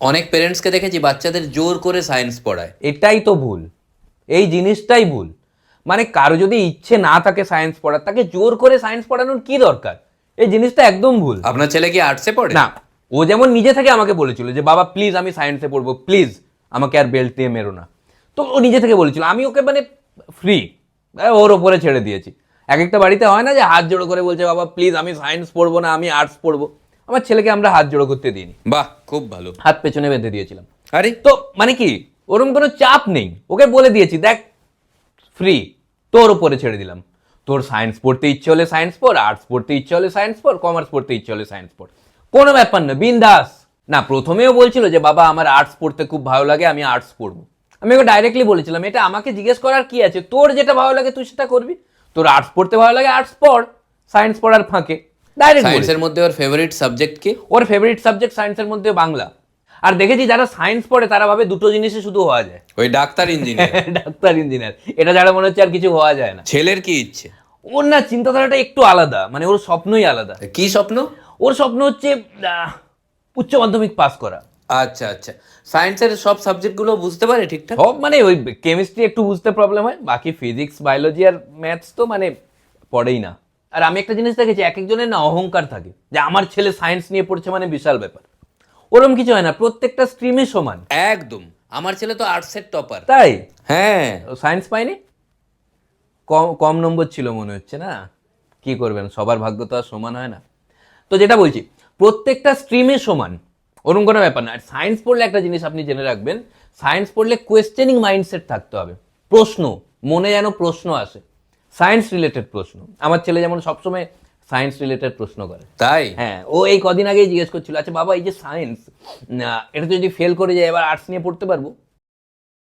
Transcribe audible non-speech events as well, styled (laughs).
অনেক প্যারেন্টসকে দেখেছি বাচ্চাদের জোর করে সায়েন্স পড়ায়। এটাই তো ভুল। এই জিনিসটাই ভুল। মানে কারও যদি ইচ্ছে না থাকে সায়েন্স পড়ার তাকে জোর করে সায়েন্স পড়ানোর কি দরকার? এই জিনিসটা একদম ভুল। আপনার ছেলে কি আর্টসে পড়ে? না। ও যেমন নিজে থেকে আমাকে বলেছিল যে বাবা প্লিজ আমি সায়েন্সে পড়ব প্লিজ আমাকে আর বেল্ট দিয়ে মেরো না। তো ও নিজে থেকে বলেছিল। আমি ওকে মানে ফ্রি ওর ওপরে ছেড়ে দিয়েছি। এক একটা বাড়িতে হয় না যে হাত জোড়ো করে বলছে বাবা প্লিজ আমি সায়েন্স পড়ব না আমি আর্টস পড়ব। আমার ছেলেকে আমরা হাত জোড়ো করতে দিইনি। বাহ খুব ভালো। হাত পেছনে বেঁধে দিয়েছিলাম। আরে? তো মানে কি ওরকম কোনো চাপ নেই। ওকে বলে দিয়েছি দেখ ফ্রি তোর উপরে ছেড়ে দিলাম। তোর সায়েন্স পড়তে ইচ্ছে হলে সায়েন্স পড় আর্টস পড়তে ইচ্ছে হলে সায়েন্স পড় কমার্স পড়তে ইচ্ছে হলে সায়েন্স পড়। কোনো ব্যাপার না বিন্দাস। না প্রথমেও বলছিল যে বাবা আমার আর্টস পড়তে খুব ভালো লাগে আমি আর্টস পড়ব। আমি ওকে ডাইরেক্টলি বলেছিলাম এটা আমাকে জিজ্ঞেস করার কি আছে? তোর যেটা ভালো লাগে তুই সেটা করবি। তোর আর্টস পড়তে ভালো লাগে আর্টস পড়। সায়েন্স পড়ার ফাঁকে। ডাইরেক্ট সায়েন্সের মধ্যে ওর ফেভারিট সাবজেক্ট কি? ওর ফেভারিট সাবজেক্ট সায়েন্সের মধ্যে বাংলা। আর দেখেছি যারা সায়েন্স পড়ে তারা ভাবে দুটো জিনিসে শুধু হওয়া যায়। ওই ডাক্তার ইঞ্জিনিয়ার (laughs) ডাক্তার ইঞ্জিনিয়ার এটা যারা মনে হচ্ছে আর কিছু হওয়া যায় না। ছেলের কি ইচ্ছে? ওর না চিন্তাধারাটা একটু আলাদা মানে ওর স্বপ্নই আলাদা। কি স্বপ্ন? ওর স্বপ্ন হচ্ছে উচ্চ মাধ্যমিক পাস করা। আচ্ছা আচ্ছা। সায়েন্সের সব সাবজেক্টগুলো বুঝতে পারে ঠিকঠাক? সব মানে ওই কেমিস্ট্রি একটু বুঝতে প্রবলেম হয় বাকি ফিজিক্স বায়োলজি আর ম্যাথস তো মানে পড়েই না। আর আমি একটা জিনিস দেখেছি এক একজনের না অহংকার থাকে যে আমার ছেলে সায়েন্স নিয়ে পড়ছে মানে বিশাল ব্যাপার। ওরম কিছু হয় না প্রত্যেকটা স্ট্রিমে সমান। একদম। আমার ছেলে তো আর্টসের টপার তাই? হ্যাঁ। সায়েন্স পাইনি কম কম নম্বর ছিল মনে হচ্ছে না? কি করবেন সবার ভাগ্য তো আর সমান হয় না। তো যেটা বলছি প্রত্যেকটা স্ট্রিমে সমান ওরকম কোনো ব্যাপার না। আর সায়েন্স পড়লে একটা জিনিস আপনি জেনে রাখবেন সায়েন্স পড়লে কোয়েশ্চেনিং মাইন্ডসেট থাকতে হবে। প্রশ্ন মনে যেন প্রশ্ন আসে। সায়েন্স রিলেটেড প্রশ্ন। আমার ছেলে যেমন সবসময় সায়েন্স রিলেটেড প্রশ্ন করে। তাই? হ্যাঁ ও এই কদিন আগেই জিজ্ঞেস করছিল আচ্ছা বাবা এই যে সায়েন্স এটা তো যদি ফেল করে যায় এবার আর্টস নিয়ে পড়তে পারব?